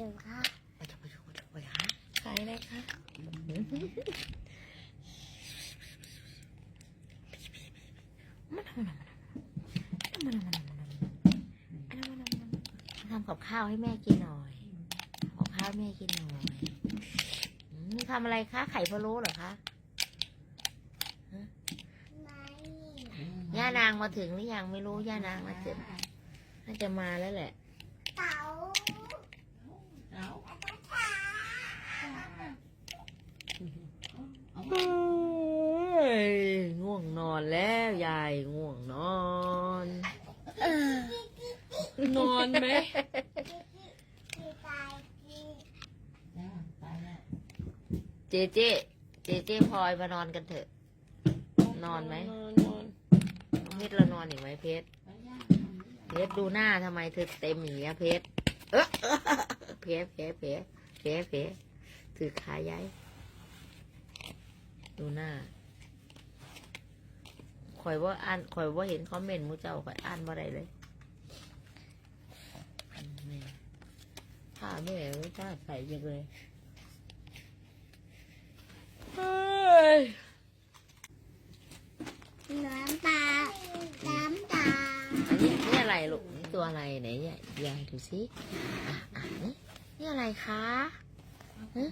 เดี๋ยวค่ะไปจะไปจะไปจะไปหาขายอะไรคะมันทำมันมันทำกับข้าวให้แม่กินหน่อยเอาข้าวให้แม่กินหน่อยอืมทำอะไรคะ ไข่พะโล้เหรอคะไม่ย่านางมาถึงหรือยังไม่รู้ย่านางมาถึงน่าจะมาแล้วแหละ เต่า เอ้ยง่วงนอนแล้วยายง่วงนอน นอนไหมเจเจเจเจพลอยมานอนกันเถอะ นอนไหมนอนนอนเพชรเรานอนอีกไหมเพชรเพชรดูหน้าทำไมเธอเต็มอย่างเงี้ยเพชรเออเพชรเพชรเพชรเพชรเพชรถือขาย้ายดูหน้าคอยว่าอ่านคอยว่าเห็นคอมเมนต์มูเจ้าคอยอ่านว่าไรเลยแม่ผ้า แม่ไม่กล้าใส่ยังเลยเฮ้ยน้ำตา น้ำตา อันนี้นี่อะไรลูกนี่ตัวอะไรไหนเนี่ยยายดูสิอะอะนี่นี่อะไรคะฮะ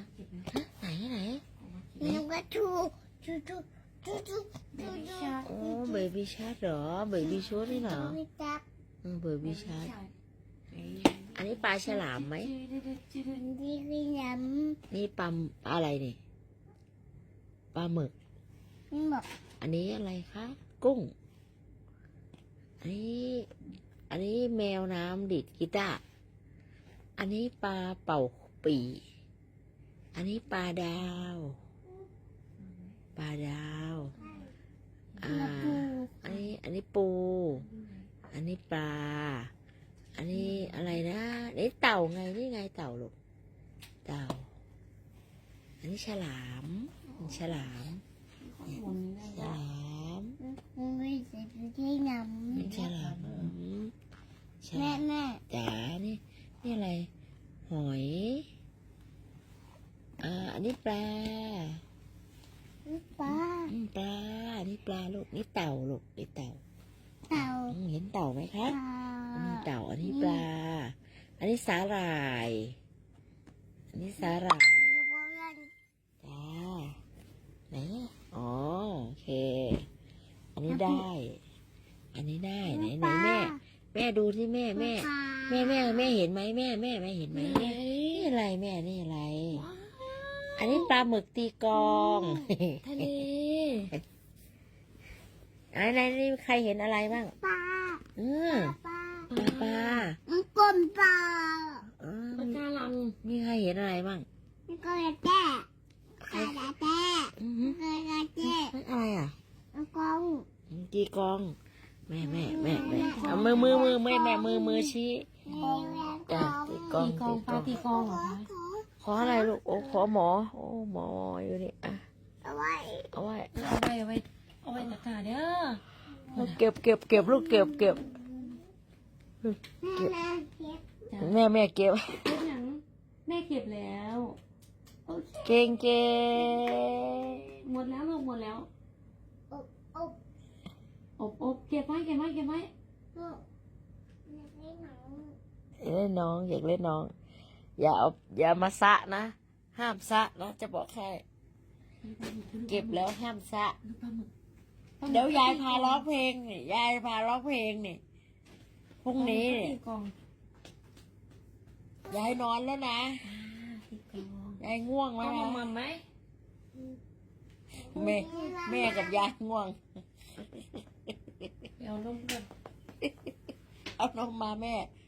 ฮะไหนไหนน้ำกระชูชูชูชูชูชูชูโอ้เบบี้ชาร์ดเหรอเบบี้ชูนี่เหรอไม่จับเบบี้ชาร์ด อันนี้ปลาฉลามไหมดีขึ้นน้นี่ปลาปลาอะไรนี่ ปลาหมึกำบอกอันนี้อะไรคะ กุ้ง อันนี้ อันนี้แมวน้ำดิดกีตาร์อันนี้ปลาเป่าปี อันนี้ปลาดาว ปลาดาว อ่า อันนี้ อันนี้ปู อันนี้ปลา อันนี้อะไรนะนี่เต่าไงนี่ไงเต่าลูกเต่า อันนี้ฉลามฉลามฉลามไม่ใส่ที่น้นี่ฉลามฉำแม่ลามแม่จ๋านี่นี่อะไร หอยอ่าอันนี้ปลาป้าอืมปลานี่ปลาลูกนี่เต่าลูกนี่เต่า เต่าอืมเห็นเต่าไหมคะเต่าอันนี้เต่าอันนี้ปลา อันนี้สาหร่าย อันนี้สาหร่ายจ้าไหนอะอ๋อโอเค อันนี้ได้ อันนี้ได้ไหนไหนแม่ แม่ดูที่แม่แม่ แม่แม่แม่เห็นไหมแม่แม่แม่เห็นไหมแม่นี่อะไรแม่นี่อะไร อันนี้ปลาหมึกตีกลองทะเลอันไหนนี่ใครเห็นอะไรบ้างปลาอืมปลาปลาปลามันกลมปลาอืมปะ การังนี่ใครเห็นอะไรบ้างมันก็จะแตะใครกระแตะอือมัหืนอก็จะแตะนั่นอะไรอะมันกองตีกลอง แม่แม่แม่แม่เอามือมือมือแม่แม่มือมือชี้กองจ้ะตีกลองตีกองปลาตีกองเหรอคะขออะไรลูกโอ้ขอหมอ โอ้หมออยู่นี่อะเอาไว้เอาไว้เอาไว้เอาไว้เอาไว้ตะกร้าเด้อเก็บเก็บเก็บลูกเก็บเก็บแม่แม่เก็บจ้ะแม่แม่เก็บเก็บหนัง แม่เก็บแล้ว โอเค เก่งเก่งหมดแล้วลูกหมดแล้ว อบอบอบอบเก็บไว้เก็บไว้เก็บไว้อบอยากได้หนังอยากเล่นน้องอยากเล่นน้อง อย่าเอาอย่ามาสะนะ ห้ามสะนะจะบอกให้ เก็บแล้วห้ามสะดูปลาหมึกเดี๋ยวยายพาร้องเพลงนี่ยายพาร้องเพลงนี่พรุ่งนี้ปลาหมึนี่กตีกอง ยายนอนแล้วนะอ่าตีกองยายง่วงเอาแล้วมานะมันไหมแม่แม่กับยายง่วงไปเอานมกันเอานมมาแม่เ